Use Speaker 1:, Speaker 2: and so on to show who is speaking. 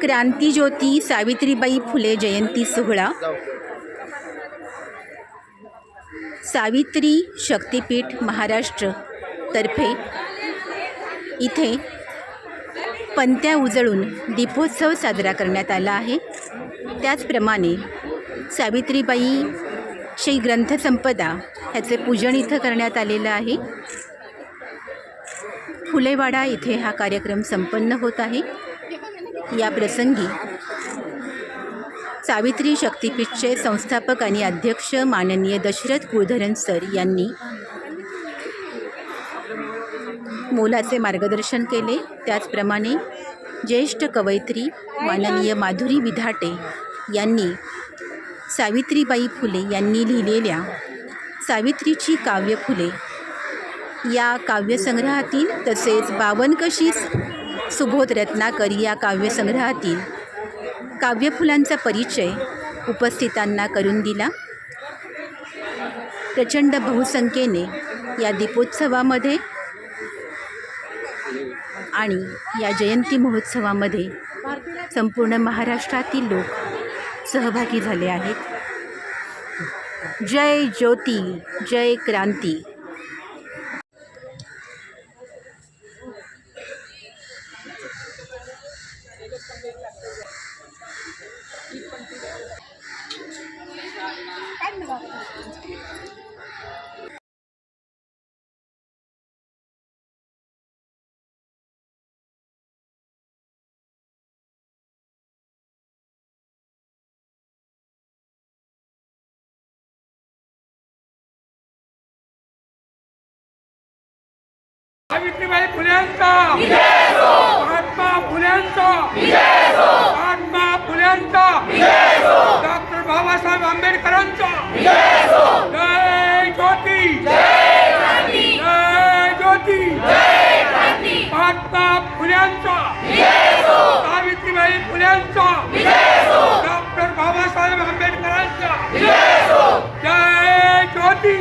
Speaker 1: क्रांतीज्योती सावित्रीबाई फुले जयंती सोहळा सावित्री शक्तिपीठ महाराष्ट्र तर्फे इथे पंत्या उजळून दीपोत्सव साजरा करण्यात आला आहे. त्याचप्रमाणे सावित्रीबाई श्री ग्रंथसंपदा ह्याचे पूजन इथं करण्यात आलेलं आहे. फुलेवाडा इथे हा कार्यक्रम संपन्न होत आहे. या प्रसंगी सावित्री शक्तीपीठचे संस्थापक आणि अध्यक्ष माननीय दशरथ कुळधरन सर यांनी मोलाचे मार्गदर्शन केले. त्याचप्रमाणे ज्येष्ठ कवयित्री माननीय माधुरी विधाटे यांनी सावित्रीबाई फुले यांनी लिहिलेल्या सावित्रीची काव्य फुले या काव्यसंग्रहातील तसेच बावनकशी सुबोध रत्नाकर या काव्यसंग्रहातील काव्यफुलांचा परिचय उपस्थितांना करून दिला. प्रचंड बहुसंख्येने या दीपोत्सवामध्ये आणि या जयंती महोत्सवामध्ये संपूर्ण महाराष्ट्रातील लोक सहभागी झाले आहेत. जय ज्योती जय क्रांती.
Speaker 2: सावित्रीबाई फुल्यांचा महात्मा फुल्यांचा महात्मा फुल्यांचा डॉक्टर बाबासाहेब आंबेडकरांचा जय ज्योती. जय ज्योती. महात्मा फुल्यांचा सावित्रीबाई फुल्यांचा डॉक्टर बाबासाहेब आंबेडकरांचा जय ज्योती.